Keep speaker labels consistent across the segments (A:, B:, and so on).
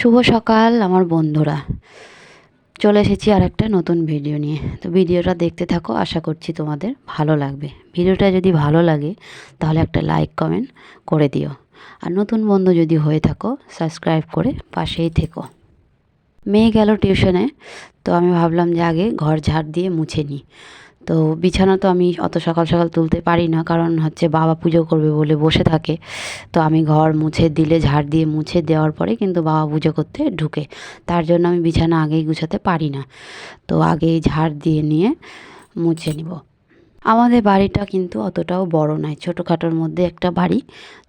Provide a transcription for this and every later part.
A: শুভ সকাল আমার বন্ধুরা। চলে এসেছি আর একটা নতুন ভিডিও নিয়ে। তো ভিডিওটা দেখতে থাকো, আশা করছি তোমাদের ভালো লাগবে। ভিডিওটা যদি ভালো লাগে, তাহলে একটা লাইক, কমেন্ট করে দিও। আর নতুন বন্ধু যদি হয়ে থাকো, সাবস্ক্রাইব করে পাশেই থেকো। মেয়ে গেল টিউশনে, তো আমি ভাবলাম যে আগে ঘর ঝাড় দিয়ে মুছে নিই। তো বিছানা তো আমি অত সকাল সকাল তুলতে পারি না, কারণ হচ্ছে বাবা পুজো করবে বলে বসে থাকে। তো আমি ঘর মুছে দিলে, ঝাড় দিয়ে মুছে দেওয়ার পরে কিন্তু বাবা পুজো করতে ঢুকে। তার জন্য আমি বিছানা আগেই গুছাতে পারি না। তো আগেই ঝাড় দিয়ে নিয়ে মুছে নিব। আমাদের বাড়িটা কিন্তু অতটাও বড় নয়, ছোটোখাটোর মধ্যে একটা বাড়ি।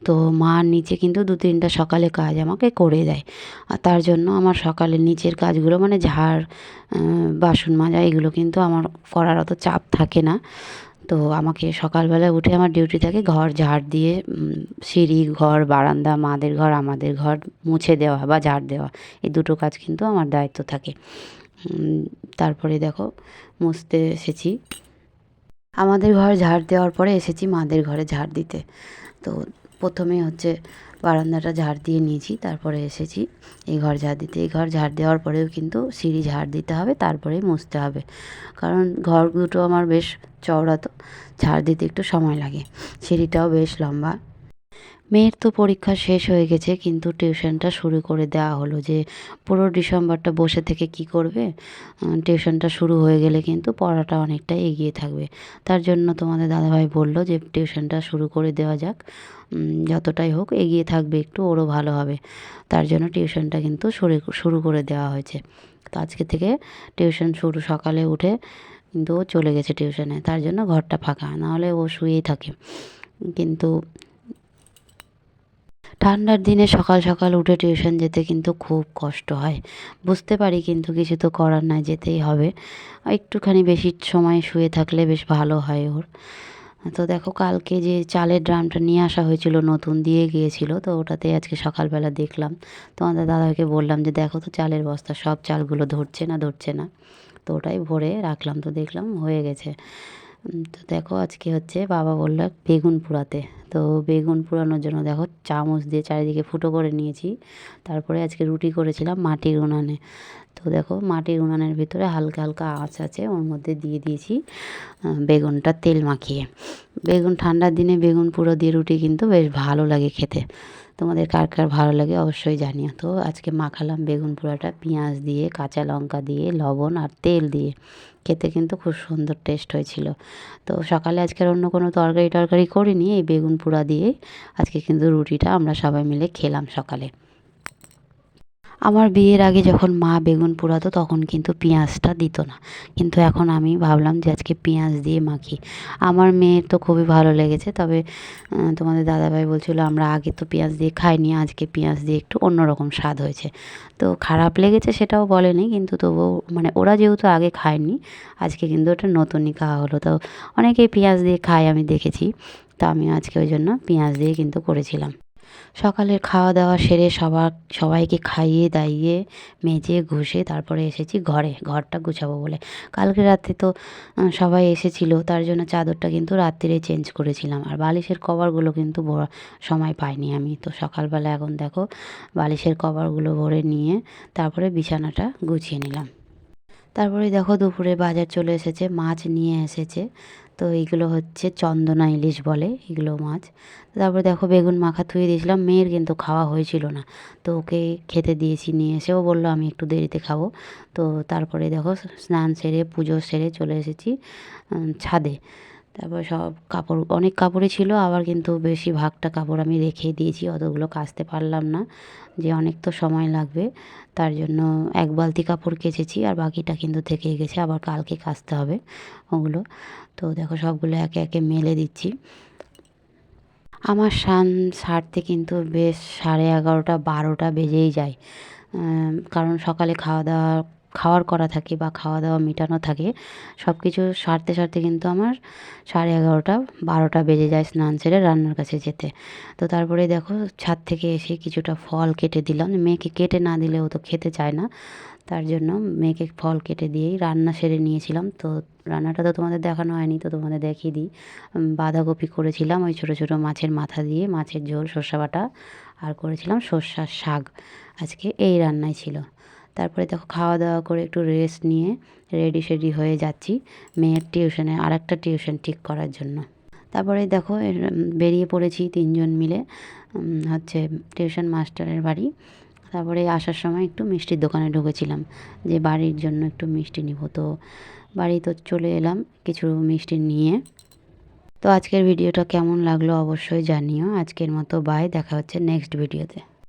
A: তো মার নিচে কিন্তু দু তিনটা সকালে কাজ আমাকে করে দেয়। আর তার জন্য আমার সকালে নিচের কাজগুলো মানে ঝাড় বাসন মাজা, এগুলো কিন্তু আমার করার অত চাপ থাকে না। তো আমাকে সকালবেলা উঠে আমার ডিউটি থাকে, ঘর ঝাড় দিয়ে সিঁড়ি, ঘর, বারান্দা, মাদের ঘর, আমাদের ঘর মুছে দেওয়া বা ঝাড় দেওয়া, এই দুটো কাজ কিন্তু আমার দায়িত্ব থাকে। তারপরে দেখো, মুছতে এসেছি। আমাদের ঘরে ঝাড় দেওয়ার পরে এসেছি মাদের ঘরে ঝাড় দিতে। তো প্রথমে হচ্ছে বারান্দাটা ঝাড় দিয়ে নিয়েছি, তারপরে এসেছি এই ঘর ঝাড় দিতে। এই ঘর ঝাড় দেওয়ার পরেও কিন্তু সিঁড়ি ঝাড় দিতে হবে তারপরেই মুছতে হবে। কারণ ঘর দুটো আমার বেশ চওড়া তো, ঝাড় দিতে একটু সময় লাগে। সিঁড়িটাও বেশ লম্বা। মেয়ের তো পরীক্ষা শেষ হয়ে গেছে, কিন্তু টিউশনটা শুরু করে দেওয়া হলো যে, পুরো ডিসেম্বরটা বসে থেকে কি করবে? টিউশনটা শুরু হয়ে গেলে কিন্তু পড়াটা অনেকটা এগিয়ে থাকবে। তার জন্য তোমাদের দাদাভাই বলল যে, টিউশনটা শুরু করে দেওয়া যাক। যতটাই হোক এগিয়ে থাকবে, একটু ওরও ভালো হবে। তার জন্য টিউশনটা কিন্তু শুরু শুরু করে দেওয়া হয়েছে। তো আজকে থেকে টিউশন শুরু সকালে উঠে কিন্তু ও চলে গেছে টিউশনে। তার জন্য ঘরটা ফাঁকা, নাহলে ও শুয়েই থাকে। কিন্তু ঠান্ডার দিনে সকাল সকাল উঠে টিউশন যেতে কিন্তু খুব কষ্ট হয়। বুঝতে পারি কিন্তু কিছু তো করার নাই, যেতেই হবে। একটুখানি বেশি সময় শুয়ে থাকলে বেশ ভালো হয় ওর। তো দেখো কালকে যে চালের ড্রামটা নিয়ে আসা হয়েছিল, নতুন দিয়ে গিয়েছিল, তো ওটাতে আজকে সকালবেলা দেখলাম। তোমাদের দাদাকে বললাম যে, দেখো তো চালের বস্তা, সব চালগুলো ধরছে না ধরছে না। তো ওটাই ভরে রাখলাম, তো দেখলাম হয়ে গেছে। তো দেখো আজকে হচ্ছে বাবা বলল বেগুন পোড়াতে। তো বেগুন পোড়ানোর জন্য দেখো চামচ দিয়ে চারিদিকে ফুটো করে নিয়েছি। তারপরে আজকে রুটি করেছিলাম মাটির উনানে। তো দেখো মাটির উনানের ভিতরে হালকা হালকা আঁচ আছে, ওর মধ্যে দিয়ে দিয়েছি বেগুনটা তেল মাখিয়ে। বেগুন ঠান্ডার দিনে বেগুন পুরো দিয়ে রুটি কিন্তু বেশ ভালো লাগে খেতে। তোমাদের কার কার ভালো লাগে অবশ্যই জানিও। তো আজকে মাখালাম বেগুন পোড়াটা, পেঁয়াজ দিয়ে, কাঁচা লঙ্কা দিয়ে, লবণ আর তেল দিয়ে। খেতে কিন্তু খুব সুন্দর টেস্ট হয়েছিল। তো সকালে আজকের অন্য কোনো তরকারি টরকারি করিনি, এই বেগুন পোড়া দিয়ে। আজকে কিন্তু রুটিটা আমরা সবাই মিলে খেলাম সকালে। আমার বিয়ের আগে যখন মা বেগুন পোড়াতো, তখন কিন্তু পেঁয়াজটা দিত না। কিন্তু এখন আমি ভাবলাম যে আজকে পেঁয়াজ দিয়ে মাখি। আমার মেয়ের তো খুবই ভালো লেগেছে, তবে তোমাদের দাদাভাই বলছিলো, আমরা আগে তো পেঁয়াজ দিয়ে খাইনি, আজকে পেঁয়াজ দিয়ে একটু অন্যরকম স্বাদ হয়েছে। তো খারাপ লেগেছে সেটাও বলেনি, কিন্তু তবুও মানে ওরা যেহেতু আগে খায়নি, আজকে কিন্তু ওটা নতুনই খাওয়া হলো। তো অনেকেই পেঁয়াজ দিয়ে খায়, আমি দেখেছি। তো আমি আজকে ওই জন্য পেঁয়াজ দিয়ে কিন্তু করেছিলাম। সকালের খাওয়া দাওয়া সেরে সবার, সবাইকে খাইয়ে দাইয়ে মেজে ঘষে তারপরে এসেছি ঘরে, ঘরটা গুছাবো বলে। কালকে রাতে তো সবাই এসেছিল, তার জন্য চাদরটা কিন্তু রাত্রিরে চেঞ্জ করেছিলাম। আর বালিশের কভারগুলো কিন্তু সময় পাইনি আমি। তো সকালবেলা এখন দেখো, বালিশের কভারগুলো ভরে নিয়ে তারপরে বিছানাটা গুছিয়ে নিলাম। তারপরে দেখো দুপুরে বাজার চলে এসেছে, মাছ নিয়ে এসেছে। তো এইগুলো হচ্ছে চন্দনা ইলিশ বলে এগুলো মাছ। তারপর দেখো বেগুন মাখা থুয়ে দিয়েছিলাম, মেয়ের কিন্তু খাওয়া হয়েছিল না। তো ওকে খেতে দিয়েছি, নিয়ে এসেও বলল, আমি একটু দেরিতে খাব। তো তারপরে দেখো স্নান সেরে, পুজো সেরে চলে এসেছি ছাদে। তারপর সব কাপড়, অনেক কাপড়ে ছিল, আবার কিন্তু বেশি ভাগটা কাপড় আমি রেখে দিয়েছি, অতগুলো কাচতে পারলাম না, যে অনেক তো সময় লাগবে, তার জন্য এক বালতি কাপড় কেচেছি, আর বাকিটা কিন্তু থেকে গেছে, আবার কালকে কাচতে হবে ওগুলো। তো দেখো সবগুলো একে একে মেলে দিচ্ছি। আমার সান সারতে কিন্তু বেশ সাড়ে এগারোটা, বারোটা বেজেই যায় কারণ সকালে খাওয়া দাওয়া খাওয়ার করা থাকে বা খাওয়া দাওয়া মেটানো থাকে সব কিছু সারতে সারতে কিন্তু আমার সাড়ে এগারোটা, বারোটা বেজে যায় স্নান সেরে রান্নার কাছে যেতে। তো তারপরে দেখো ছাদ থেকে এসে কিছুটা ফল কেটে দিলাম। মেয়েকে কেটে না দিলে ও তো খেতে চায় না, তার জন্য মেয়েকে ফল কেটে দিয়েই রান্না সেরে নিয়েছিলাম। তো রান্নাটা তো তোমাদের দেখানো হয়নি, তো তোমাদের দেখিয়ে দিই। বাঁধাকপি করেছিলাম ওই ছোটো ছোটো মাছের মাথা দিয়ে, মাছের ঝোল, সর্ষে বাটা, আর করেছিলাম সর্ষার শাক। আজকে এই রান্নাই ছিল। তারপরে দেখো খাওয়া দাওয়া করে একটু রেস্ট নিয়ে রেডি সেডি হয়ে যাচ্ছি মেয়ের টিউশনে আর একটা টিউশন ঠিক করার জন্য। তারপরে দেখো বেরিয়ে পড়েছি তিনজন মিলে হচ্ছে টিউশন মাস্টারের বাড়ি। তারপরে আসার সময় একটু মিষ্টির দোকানে ঢুকেছিলাম যে বাড়ির জন্য একটু মিষ্টি নিব। তো বাড়ি তো চলে এলাম কিছু মিষ্টি নিয়ে। তো আজকের ভিডিওটা কেমন লাগল অবশ্যই জানিও। আজকের মতো বাই দেখা হচ্ছে নেক্সট ভিডিওতে